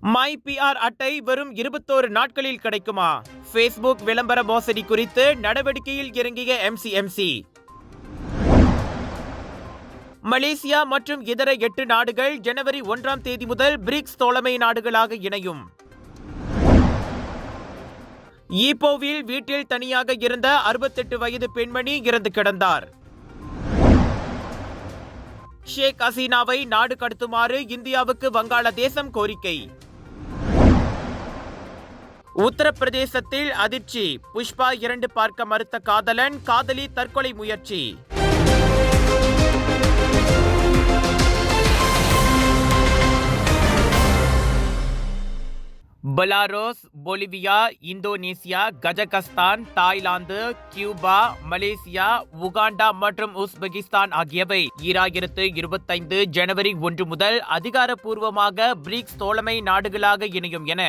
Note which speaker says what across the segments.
Speaker 1: My PR அட்டை வெறும் இருபத்தோரு நாட்களில் கிடைக்குமா? ஃபேஸ்புக் விளம்பர மோசடி குறித்து நடவடிக்கையில் இறங்கிய எம்சிஎம்சி மலேசியா மற்றும் இதர எட்டு நாடுகள் ஜனவரி ஒன்றாம் தேதி முதல் பிரிக்ஸ் தோழமை நாடுகளாக இணையும். ஈப்போவில் வீட்டில் தனியாக இருந்த அறுபத்தெட்டு வயது பெண்மணி இறந்து கிடந்தார். ஷேக் ஹசீனாவை நாடு கடத்துமாறு இந்தியாவுக்கு வங்காளதேசம் கோரிக்கை. உத்தரப்பிரதேசத்தில் அதிர்ச்சி. புஷ்பா இரண்டு பார்க்க மறுத்த காதலன் காதலி தற்கொலை முயற்சி. Belarus Bolivia Indonesia Kazakhstan Thailand Cuba Malaysia Uganda மற்றும் உஸ்பெகிஸ்தான் ஆகியவை ஈராயிரத்து இருபத்தைந்து ஜனவரி ஒன்று முதல் அதிகாரப்பூர்வமாக பிரிக்ஸ் தோழமை நாடுகளாக இணையும் என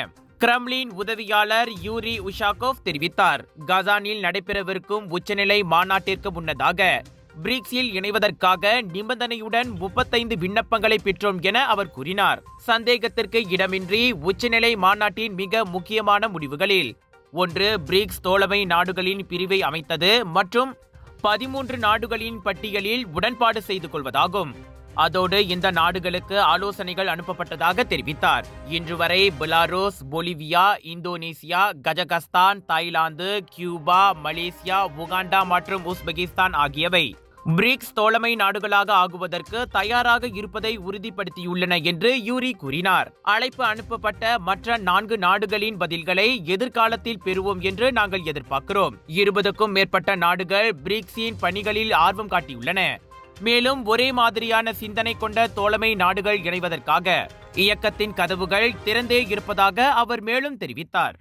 Speaker 1: கிரம்லின் உதவியாளர் யூரி உஷாகோவ் தெரிவித்தார். கசானில் நடைபெறவிருக்கும் உச்சநிலை மாநாட்டிற்கு முன்னதாக பிரிக்ஸில் இணைவதற்காக நிபந்தனையுடன் முப்பத்தைந்து விண்ணப்பங்களை பெற்றோம் என அவர் கூறினார். சந்தேகத்திற்கு இடமின்றி உச்சநிலை மாநாட்டின் மிக முக்கியமான முடிவுகளில் ஒன்று பிரிக்ஸ் தோழமை நாடுகளின் பிரிவை அமைத்தது மற்றும் பதிமூன்று நாடுகளின் பட்டியலில் உடன்பாடு செய்து கொள்வதாகும். அதோடு இந்த நாடுகளுக்கு ஆலோசனைகள் அனுப்பப்பட்டதாக தெரிவித்தார். இன்று வரை Belarus Bolivia Indonesia Kazakhstan Thailand Cuba Malaysia Uganda மற்றும் உஸ்பெகிஸ்தான் ஆகியவை பிரிக்ஸ் தோழமை நாடுகளாக ஆகுவதற்கு தயாராக இருப்பதை உறுதிப்படுத்தியுள்ளன என்று யூரி கூறினார். அழைப்பு அனுப்பப்பட்ட மற்ற நான்கு நாடுகளின் பதில்களை எதிர்காலத்தில் பெறுவோம் என்று நாங்கள் எதிர்பார்க்கிறோம். இருபதுக்கும் மேற்பட்ட நாடுகள் பிரிக்ஸின் பணிகளில் ஆர்வம் காட்டியுள்ளன. மேலும் ஒரே மாதிரியான சிந்தனை கொண்ட தோழமை நாடுகள் இணைவதற்காக இயக்கத்தின் கதவுகள் திறந்தே இருப்பதாக அவர் மேலும் தெரிவித்தார்.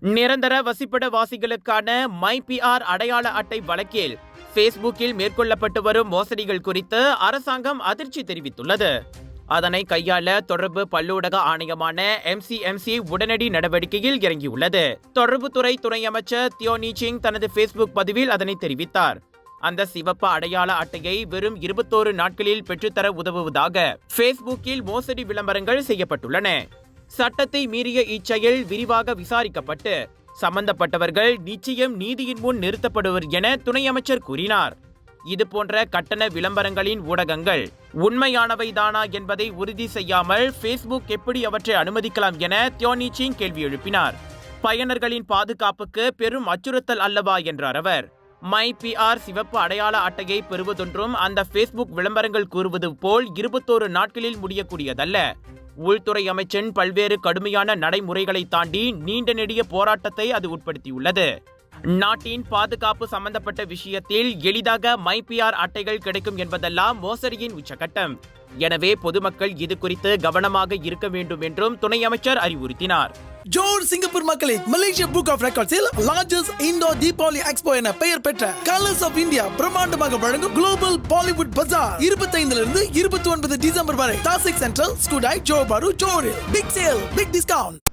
Speaker 1: நிரந்தர வசிப்பிட வாசிகளுக்கான மை அடையாள அட்டை வழக்கில் பேஸ்புக்கில் மேற்கொள்ளப்பட்டு வரும் மோசடிகள் குறித்து அரசாங்கம் அதிர்ச்சி தெரிவித்துள்ளது. அதனை கையாள தொடர்பு பல்லூடக ஆணையமான எம்சிஎம்சி உடனடி நடவடிக்கையில் இறங்கியுள்ளது. தொடர்புத்துறை துணை அமைச்சர் தியோனி சிங் தனது பேஸ்புக் பதிவில் அதனை தெரிவித்தார். அந்த சிவப்பு அடையாள அட்டையை வெறும் இருபத்தோரு நாட்களில் பெற்றுத்தர உதவுவதாக பேஸ்புக்கில் மோசடி விளம்பரங்கள் செய்யப்பட்டுள்ளன. சட்டத்தை மீறிய இச்செயல் விரிவாக விசாரிக்கப்பட்டு சம்பந்தப்பட்டவர்கள் நிச்சயம் நீதியின் முன் நிறுத்தப்படுவர் என துணை அமைச்சர் கூறினார். இது போன்ற கட்டண விளம்பரங்களின் ஊடகங்கள் உண்மையானவைதானா என்பதை உறுதி செய்யாமல் ஃபேஸ்புக் எப்படி அவற்றை அனுமதிக்கலாம் என தியோனி சிங் கேள்வி எழுப்பினார். பயனர்களின் பாதுகாப்புக்கு பெரும் அச்சுறுத்தல் அல்லவா என்றார் அவர். மை பிஆர் சிவப்பு அடையாள அட்டையை பெறுவதொன்றும் அந்த ஃபேஸ்புக் விளம்பரங்கள் கூறுவது போல் இருபத்தோரு நாட்களில் முடியக்கூடியதல்ல. உள்துறை அமைச்சின் பல்வேறு கடுமையான நடைமுறைகளை தாண்டி நீண்ட நெடிய போராட்டத்தை அது உட்படுத்தியுள்ளது. நாட்டின் பாதுகாப்பு சம்பந்தப்பட்ட விஷயத்தில் எளிதாக மைபிஆர் அட்டைகள் கிடைக்கும் என்பதெல்லாம் மோசடியின் உச்சகட்டம். எனவே பொதுமக்கள் இது குறித்து கவனமாக இருக்க வேண்டும் என்றும் துணை அமைச்சர் அறிவுறுத்தினார்.
Speaker 2: ஜோர் சிங்கப்பூர் மக்களை மலேசியா புக் ஆஃப் ரெக்கார்ட்ஸில் லார்ஜஸ்ட் இந்தோ தீபாவளி எக்ஸ்போ என பெயர் பெற்ற கலர்ஸ் ஆஃப் இந்தியா பிரம்மாண்டமாக வழங்கும் குளோபல் பாலிவுட் பஜார் இருபத்தைந்துல இருந்து இருபத்தி ஒன்பது டிசம்பர் வரை Tasik central Skudai Johor Bahru ஜோரில் big sale big discount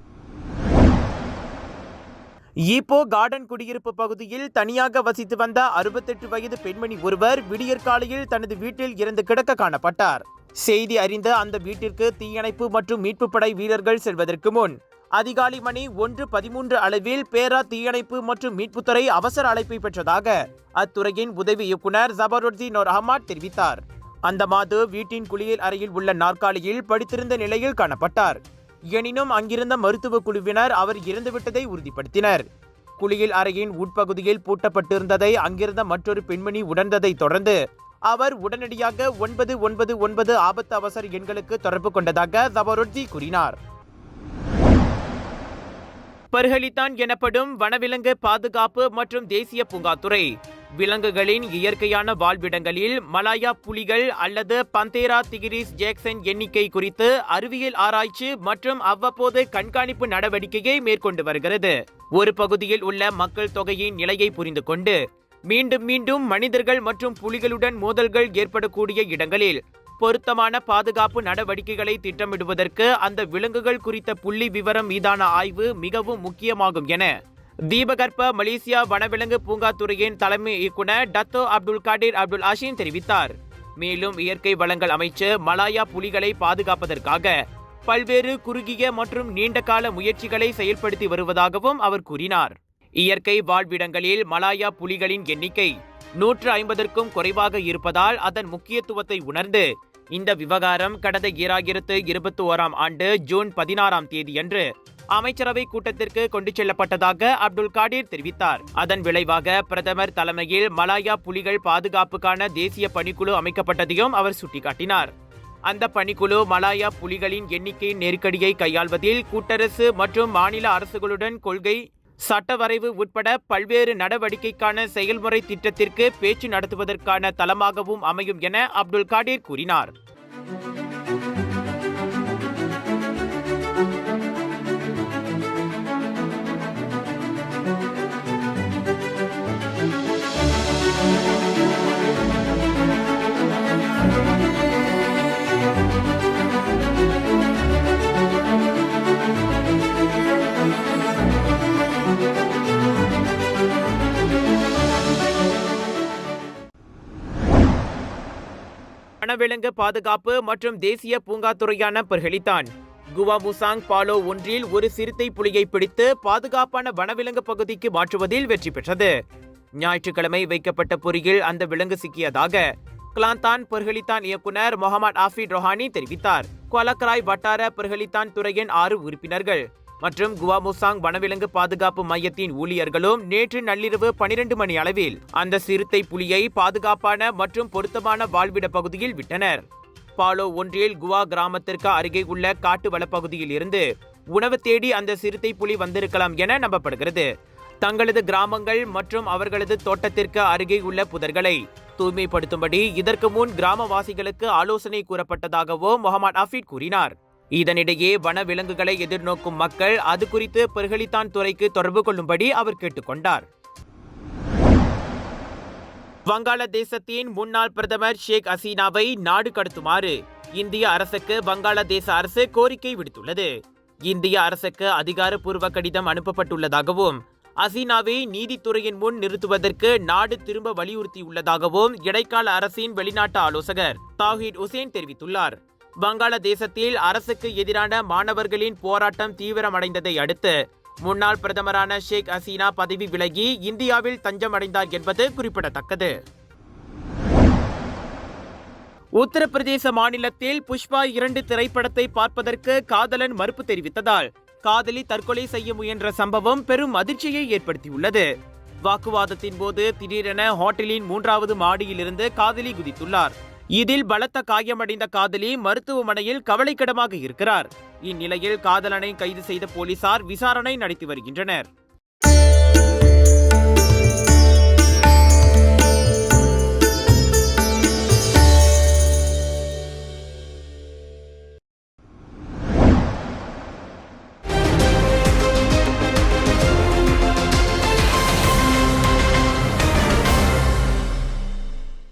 Speaker 1: Ipoh garden குடியிருப்பு பகுதியில் தனியாக வசித்து வந்த அறுபத்தெட்டு வயது பெண்மணி ஒருவர் விடியற்காலையில் தனது வீட்டில் இறந்து கிடக்க காணப்பட்டார். செய்தி அறிந்த அந்த வீட்டிற்கு தீயணைப்பு மற்றும் மீட்பு படை வீரர்கள் செல்வதற்கு முன் அதிகாலை மணி ஒன்று பதிமூன்று அளவில் பேரா தீயணைப்பு மற்றும் மீட்புத்துறை அவசர அழைப்பை பெற்றதாக அத்துறையின் உதவி இயக்குனர் ஜபருத்தி நோர் அஹமத் தெரிவித்தார். அந்த மாது வீட்டின் குளியல் அறையில் உள்ள நாற்காலியில் படித்திருந்த நிலையில் காணப்பட்டார். எனினும் அங்கிருந்த மருத்துவ குழுவினர் அவர் இறந்துவிட்டதை உறுதிப்படுத்தினர். குளியல் அறையின் உட்பகுதியில் பூட்டப்பட்டிருந்ததை அங்கிருந்த மற்றொரு பெண்மணி உணர்ந்ததை தொடர்ந்து அவர் உடனடியாக ஒன்பது ஒன்பது ஒன்பது ஆபத்து அவசர எண்களுக்கு தொடர்பு கொண்டதாக ஜபருத்தி கூறினார். பர்ஹலித்தான் எனப்படும் வனவிலங்கு பாதுகாப்பு மற்றும் தேசிய பூங்காத்துறை விலங்குகளின் இயற்கையான வாழ்விடங்களில் மலாயா புலிகள் அல்லது பந்தேரா திகிரிஸ் ஜேக்சன் எண்ணிக்கை குறித்து அறிவியல் ஆராய்ச்சி மற்றும் அவ்வப்போது கண்காணிப்பு நடவடிக்கையை மேற்கொண்டு வருகிறது. ஒரு பகுதியில் உள்ள மக்கள் தொகையின் நிலையை புரிந்து கொண்டு மீண்டும் மீண்டும் மனிதர்கள் மற்றும் புலிகளுடன் மோதல்கள் ஏற்படக்கூடிய இடங்களில் பொருத்தமான பாதுகாப்பு நடவடிக்கைகளை திட்டமிடுவதற்கு அந்த விலங்குகள் குறித்த புள்ளி விவரம் மீதான ஆய்வு மிகவும் முக்கியமாகும் என தீபகற்ப மலேசியா வனவிலங்கு பூங்காத்துறையின் தலைமை இயக்குனர் Dato Abdul Kadir Abdul Ashin தெரிவித்தார். மேலும் இயற்கை வளங்கள் அமைச்சு மலாயா புலிகளை பாதுகாப்பதற்காக பல்வேறு குறுகிய மற்றும் நீண்டகால முயற்சிகளை செயல்படுத்தி வருவதாகவும் அவர் கூறினார். இயற்கை வாழ்விடங்களில் மலாயா புலிகளின் எண்ணிக்கை நூற்று ஐம்பதற்கும் குறைவாக இருப்பதால் அதன் முக்கியத்துவத்தை உணர்ந்து இந்த விவகாரம் கடந்த ஈராயிரத்து இருபத்தி ஓராம் ஆண்டு ஜூன் பதினாறாம் தேதியன்று அமைச்சரவை கூட்டத்திற்கு கொண்டு செல்லப்பட்டதாக அப்துல் காடீர் தெரிவித்தார். அதன் விளைவாக பிரதமர் தலைமையில் மலாயா புலிகள் பாதுகாப்புக்கான தேசிய பணிக்குழு அமைக்கப்பட்டதையும் அவர் சுட்டிக்காட்டினார். அந்த பணிக்குழு மலாயா புலிகளின் எண்ணிக்கை நெருக்கடியை கையாள்வதில் கூட்டரசு மற்றும் மாநில அரசுகளுடன் கொள்கை சட்டவரைவு உட்பட பல்வேறு நடவடிக்கைக்கான செயல்முறை திட்டத்திற்கு பேச்சு நடத்துவதற்கான தளமாகவும் அமையும் என அப்துல் காடீர் கூறினார். வனவிலங்கு பாதுகாப்பு மற்றும் தேசிய பூங்காத்துறையான பர்ஹெலித்தான் குவா முசாங் பாலோ ஒன்றில் ஒரு சிறுத்தை புலியை பிடித்து பாதுகாப்பான வனவிலங்கு பகுதிக்கு மாற்றுவதில் வெற்றி பெற்றது. ஞாயிற்றுக்கிழமை வைக்கப்பட்ட பொறியில் அந்த விலங்கு சிக்கியதாக கிளாந்தான் பர்ஹலித்தான் இயக்குனர் முகமது ஆஃபி ரொஹானி தெரிவித்தார். கொலக்கராய் வட்டார பர்ஹலித்தான் துறையின் ஆறு உறுப்பினர்கள் மற்றும் குவாமுசாங் வனவிலங்கு பாதுகாப்பு மையத்தின் ஊழியர்களும் நேற்று நள்ளிரவு பனிரெண்டு மணி அளவில் அந்த சிறுத்தை புலியை பாதுகாப்பான மற்றும் பொருத்தமான வாழ்விட பகுதியில் விட்டனர். பாலோ ஒன்றில் குவா கிராமத்திற்கு அருகே உள்ள காட்டு வளப்பகுதியில் இருந்து உணவு தேடி அந்த சிறுத்தை புலி வந்திருக்கலாம் என நம்பப்படுகிறது. தங்களது கிராமங்கள் மற்றும் அவர்களது தோட்டத்திற்கு அருகே உள்ள புதர்களை தூய்மைப்படுத்தும்படி இதற்கு முன் கிராமவாசிகளுக்கு ஆலோசனை கூறப்பட்டதாகவும் முகமது அஃபீட் கூறினார். இதனிடையே வன விலங்குகளை எதிர்நோக்கும் மக்கள் அது குறித்து பெருகலித்தான் துறைக்கு தொடர்பு கொள்ளும்படி அவர் கேட்டுக்கொண்டார். வங்காளதேசத்தின் முன்னாள் பிரதமர் ஷேக் ஹசீனாவை நாடு கடத்துமாறு இந்திய அரசுக்கு வங்காளதேச அரசு கோரிக்கை விடுத்துள்ளது. இந்திய அரசுக்கு அதிகாரப்பூர்வ கடிதம் அனுப்பப்பட்டுள்ளதாகவும் ஹசீனாவை நீதித்துறையின் முன் நிறுத்துவதற்கு நாடு திரும்ப வலியுறுத்தியுள்ளதாகவும் இடைக்கால அரசின் வெளிநாட்டு ஆலோசகர் தாஹீத் உசேன் தெரிவித்துள்ளார். வங்காளதேசத்தில் அரசுக்கு எதிரான மாணவர்களின் போராட்டம் தீவிரமடைந்ததை அடுத்து முன்னாள் பிரதமரான ஷேக் ஹசீனா பதவி விலகி இந்தியாவில் தஞ்சமடைந்தார் என்பது குறிப்பிடத்தக்கது. உத்தரப்பிரதேச மாநிலத்தில் புஷ்பா இரண்டு திரைப்படத்தை பார்ப்பதற்கு காதலன் மறுப்பு தெரிவித்ததால் காதலி தற்கொலை செய்ய முயன்ற சம்பவம் பெரும் அதிர்ச்சியை ஏற்படுத்தியுள்ளது. வாக்குவாதத்தின் போது திடீரென ஹோட்டலின் மூன்றாவது மாடியிலிருந்து காதலி குதித்துள்ளார். இதில் பலத்த காயமடைந்த காதலி மருத்துவமனையில் கவலைக்கிடமாக இருக்கிறார். இந்நிலையில் காதலனை கைது செய்த போலீசார் விசாரணை நடத்தி வருகின்றனர்.